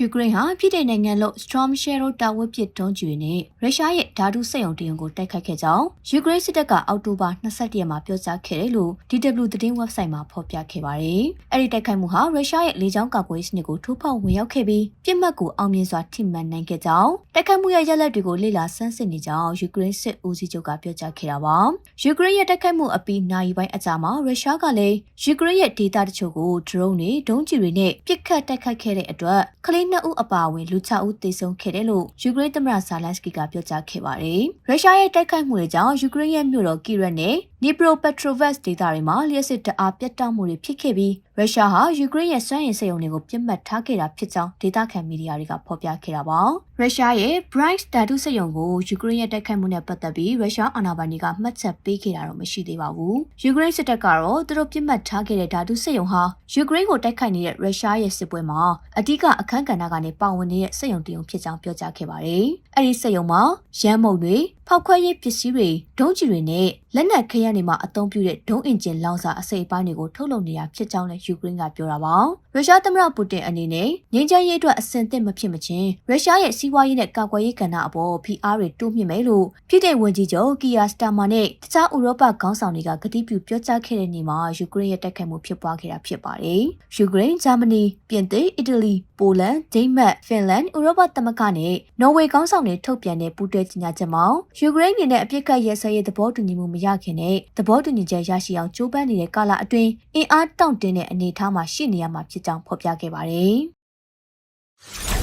ယူကရိန်းဟာပြည်ထောင်နိုင်ငံလို့ Storm Shadow တာဝတ်ပစ်ဒုံးကျည်နဲ့ရုရှားရဲ့ဓာတုစက်ရုံတရုံကိုတိုက်ခိုက်ခဲ့ကြောင်းယူကရိန်းစစ်တပ်ကအောက်တိုဘာ22ရက်မှာပြောကြားခဲ့တယ်လို့ DW သတင်း website မှာဖော်ပြခဲ့ပါတယ်။အဲ့ဒီတိုက်ခိုက်မှုဟာရုရှားရဲ့လေကြောင်းကာကွယ်ရေးစနစ်ကိုထိုးဖောက်ဝင်ရောက်ခဲ့ပြီးပြစ်မှတ်ကိုအောင်မြင်စွာထိမှန်နိုင်ခဲ့ကြောင်းတိုက်ခိုက်မှုရဲ့ရလဒ်တွေကိုလေ့လာဆန်းစစ်နေကြောင်းယူကရိန်းစစ်ဦးစီးချုပ်ကပြောကြားခဲ့တာပါ။ယူကရိန်းရဲ့တိုက်ခိုက်မှုအပြီးနိုင်ပိုင်းအကြာမှာရုရှားကလည်းယူကရိန်းရဲ့ဒေသတချို့ကို drone တွေဒုံးကျည်တွေနဲ့ပစ်ခတ်တိုက်ခိုက်ခဲ့တဲ့အတွက်ကလေးနှစ်ဦးအပါအဝင်လူ6ဦးသေဆုံးခဲ့တယ်လို့ယူကရိန်းသမ္မတဇာလန်စကီကပြောကြားခဲ့ပါတယ်။ရုရှားရဲ့တိုက်ခိုက်မှုတွေကြောင့်ယူကရိန်းရဲ့မြို့တော်ကီရက်နဲ့နီပရိုပက်ထရိုဗက်စ်ဒေသတွေမှာလျှက်စစ်တအားပြတ်တောက်မှုတွေဖြစ်ခဲ့ပြီးရုရှားဟာယူကရိန်းရဲ့စွမ်းရည်စက်ရုံတွေကိုပြစ်မှတ်ထားခဲ့တာဖြစ်ကြောင်းဒေသခံမီဒီယာတွေကဖော်ပြခဲ့တာပါ။ရုရှားရဲ့ Bright ဓာတုစက်ရုံကိုယူကရိန်းရဲ့တိုက်ခိုက်မှုနဲ့ပတ်သက်ပြီးရုရှားအာဏာပိုင်တွေကမှတ်ချက်ပေးခဲ့တာတော့မရှိသေးပါဘူး။ယူကရိန်းစစ်တပ်ကတော့သူတို့ပြစ်မှတ်ထားခဲ့တဲ့ဓာတုစက်ရုံဟာယူကရိန်းကိုတိုက်ခိုက်နေတဲ့ရုရှားရဲ့စစ်ပွဲမှာအ धिक အခန်းကဏ္ဍကနေပါဝင်နေတဲ့စက်ရုံတရုံဖြစ်ကြောင်းပြောကြားခဲ့ပါတယ်။အဲဒီစက်ရုံမှာရမ်းမုံတွေဖောက်ခွဲရေးပစ္စည်းတွေဒုံးကျည်တွေနဲ့လက်နက်ခဲယမ်းတွေမှာအသုံးပြုတဲ့ဒုံးအင်ဂျင်လောင်စာအစိပ်အပိုင်းတွေကိုထုတ်လုပ်နေတာဖြစ်ကြောင်းလည်းယူကရိန်းကပြောတာပါ။ရုရှားသမ္မတပူတင်အနေနဲ့ငြိမ်းချမ်းရေးအတွက်အဆင်သင့်မဖြစ်မချင်းရုရှားရဲ့စီးပွားရေးနဲ့ကာကွယ်ရေးကဏ္ဍအပေါ်ဖိအားတွေတိုးမြှင့်မယ်လို့ပြည်ထောင်ဝန်ကြီးချုပ်ကီယာစတာမာနဲ့တခြားဥရောပခေါင်းဆောင်တွေကကတိပြုပြောကြားခဲ့တဲ့နေ့မှာယူကရိန်းရဲ့တိုက်ခိုက်မှုဖြစ်ပွားခဲ့တာဖြစ်ပါတယ်။ယူကရိန်း၊ဂျာမနီ၊ပြင်သစ်၊အီတလီ၊ပိုလန်၊ဒိန်းမတ်၊ဖင်လန်၊ဥရောပသမဂ္ဂနဲ့နော်ဝေခေါင်းဆောင်တွေထုတ်ပြန်တဲ့ပူးတွဲကြေညာချက်မှာယူကရိန်းအနေနဲ့အပြစ်ခတ်ရဲစဲရေးသဘောတူညီမှုမရခင်နဲ့သဘောတူညီချက်ရရှိအောင်ကြိုးပမ်းနေတဲ့ကာလအတွင်းအင်အားတောင့်တင်းတဲ့အနေအထားမှာရှိနေရမှာဖြစ်ကြောင်းဖော်ပြခဲ့ပါတယ်။